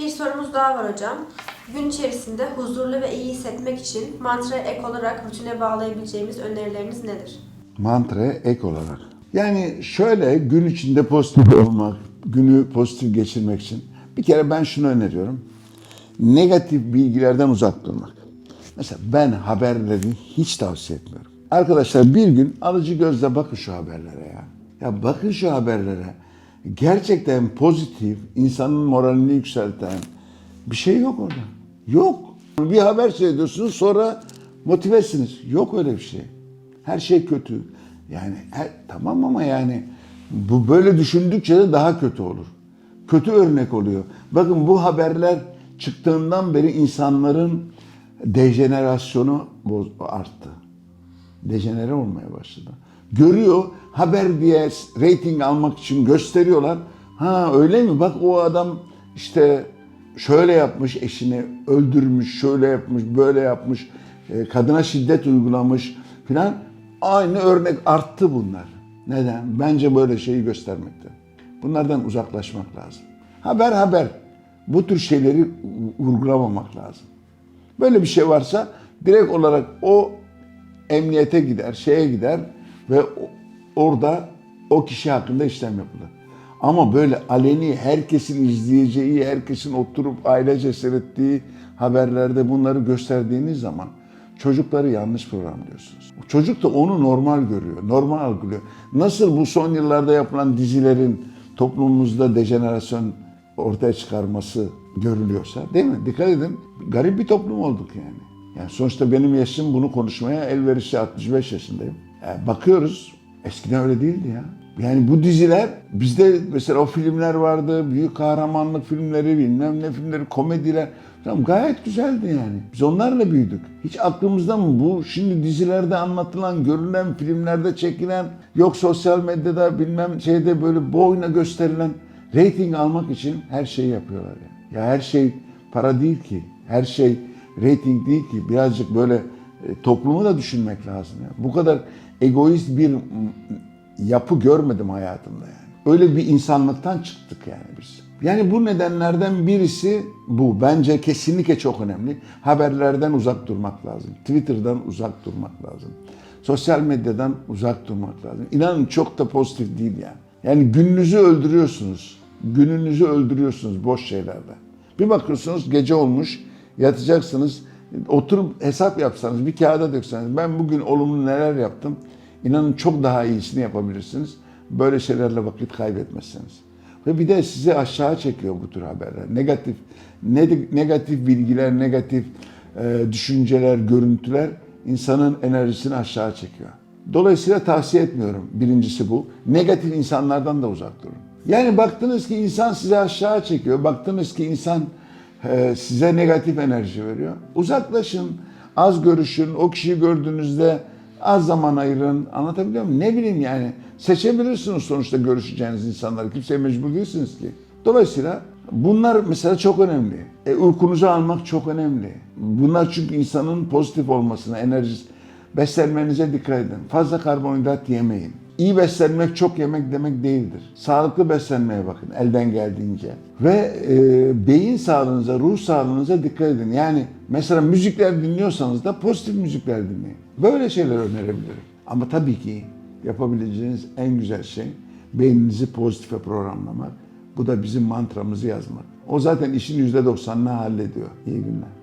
Bir sorumuz daha var hocam. Gün içerisinde huzurlu ve iyi hissetmek için mantra ek olarak rutine bağlayabileceğimiz önerileriniz nedir? Mantra ek olarak. Yani şöyle gün içinde pozitif olmak, günü pozitif geçirmek için bir kere ben şunu öneriyorum. Negatif bilgilerden uzak durmak. Mesela ben haberleri hiç tavsiye etmiyorum. Arkadaşlar bir gün alıcı gözle bakın şu haberlere ya. Ya bakın şu haberlere. Gerçekten pozitif, insanın moralini yükselten bir şey yok orada. Yok. Bir haber seyrediyorsunuz sonra motivesiniz. Yok öyle bir şey. Her şey kötü. Yani her, tamam ama yani bu böyle düşündükçe de daha kötü olur. Kötü örnek oluyor. Bakın bu haberler çıktığından beri insanların dejenerasyonu arttı. Dejenere olmaya başladı. Görüyor haber diye reyting almak için gösteriyorlar. Ha öyle mi? Bak o adam işte şöyle yapmış eşini öldürmüş, şöyle yapmış, böyle yapmış, e, kadına şiddet uygulamış filan. Aynı örnek arttı bunlar. Neden? Bence böyle şeyi göstermekte. Bunlardan uzaklaşmak lazım. Haber haber. Bu tür şeyleri vurgulamamak lazım. Böyle bir şey varsa direkt olarak o emniyete gider, şeye gider ve orada o kişi hakkında işlem yapılır. Ama böyle aleni herkesin izleyeceği, herkesin oturup ailece seyrettiği haberlerde bunları gösterdiğiniz zaman çocukları yanlış programlıyorsunuz. Çocuk da onu normal görüyor, normal algılıyor. Nasıl bu son yıllarda yapılan dizilerin toplumumuzda dejenerasyon ortaya çıkarması görülüyorsa değil mi? Dikkat edin. Garip bir toplum olduk yani. Yani sonuçta benim yaşım bunu konuşmaya elverişli 65 yaşındayım. Yani bakıyoruz eskiden öyle değildi ya. Yani bu diziler bizde mesela o filmler vardı. Büyük kahramanlık filmleri, bilmem ne filmleri, komediler. Tamam gayet güzeldi yani. Biz onlarla büyüdük. Hiç aklımızda mı bu şimdi dizilerde anlatılan, görülen, filmlerde çekilen, yok sosyal medyada bilmem şeyde böyle boyuna gösterilen reyting almak için her şeyi yapıyorlar yani. Ya her şey para değil ki. Her şey reyting değil ki. Birazcık böyle e, toplumu da düşünmek lazım. Ya. Bu kadar egoist bir yapı görmedim hayatımda yani. Öyle bir insanlıktan çıktık yani biz. Yani bu nedenlerden birisi bu. Bence kesinlikle çok önemli. Haberlerden uzak durmak lazım. Twitter'dan uzak durmak lazım. Sosyal medyadan uzak durmak lazım. İnanın çok da pozitif değil yani. Yani gününüzü öldürüyorsunuz. Gününüzü öldürüyorsunuz boş şeylerle. Bir bakıyorsunuz gece olmuş, yatacaksınız. Oturup hesap yapsanız, bir kağıda dökseniz ben bugün olumlu neler yaptım. İnanın çok daha iyisini yapabilirsiniz. Böyle şeylerle vakit kaybetmezseniz. Ve bir de sizi aşağı çekiyor bu tür haberler. Negatif ne- negatif bilgiler, negatif e, düşünceler, görüntüler insanın enerjisini aşağı çekiyor. Dolayısıyla tavsiye etmiyorum. Birincisi bu. Negatif insanlardan da uzak durun. Yani baktınız ki insan sizi aşağı çekiyor. Baktınız ki insan e, size negatif enerji veriyor. Uzaklaşın, az görüşün. O kişiyi gördüğünüzde az zaman ayırın. Anlatabiliyor muyum? Ne bileyim yani. Seçebilirsiniz sonuçta görüşeceğiniz insanları. Kimseye mecbur değilsiniz ki. Dolayısıyla bunlar mesela çok önemli. E, uykunuzu almak çok önemli. Bunlar çünkü insanın pozitif olmasına, enerjisi. Beslenmenize dikkat edin. Fazla karbonhidrat yemeyin. İyi beslenmek çok yemek demek değildir. Sağlıklı beslenmeye bakın elden geldiğince. Ve e, beyin sağlığınıza, ruh sağlığınıza dikkat edin. Yani mesela müzikler dinliyorsanız da pozitif müzikler dinleyin. Böyle şeyler önerebilirim. Ama tabii ki yapabileceğiniz en güzel şey beyninizi pozitife programlamak. Bu da bizim mantramızı yazmak. O zaten işin %90'ını hallediyor. İyi günler.